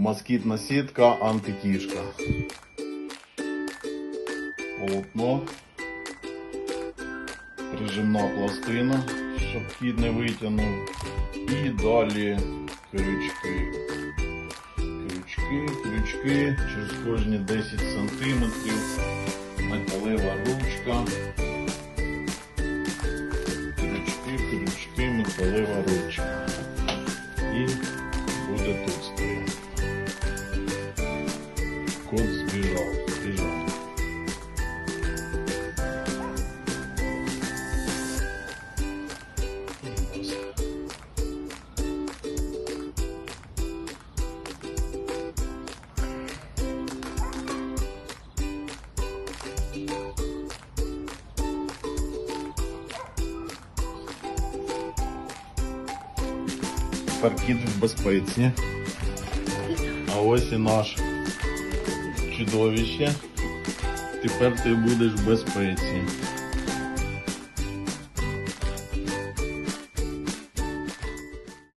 Москітна сітка антикішка. Полотно. Прижимна пластина, щоб кіт не витягнув. І далі крючки. Крючки, крючки, через кожні 10 сантиметрів. Металева ручка. Крючки, крючки, металева ручка. І Кот збіжав, збіжав. Ось. Тепер кіт в безпеці. А ось і наш чудовище. Тепер ти будеш в безпеці.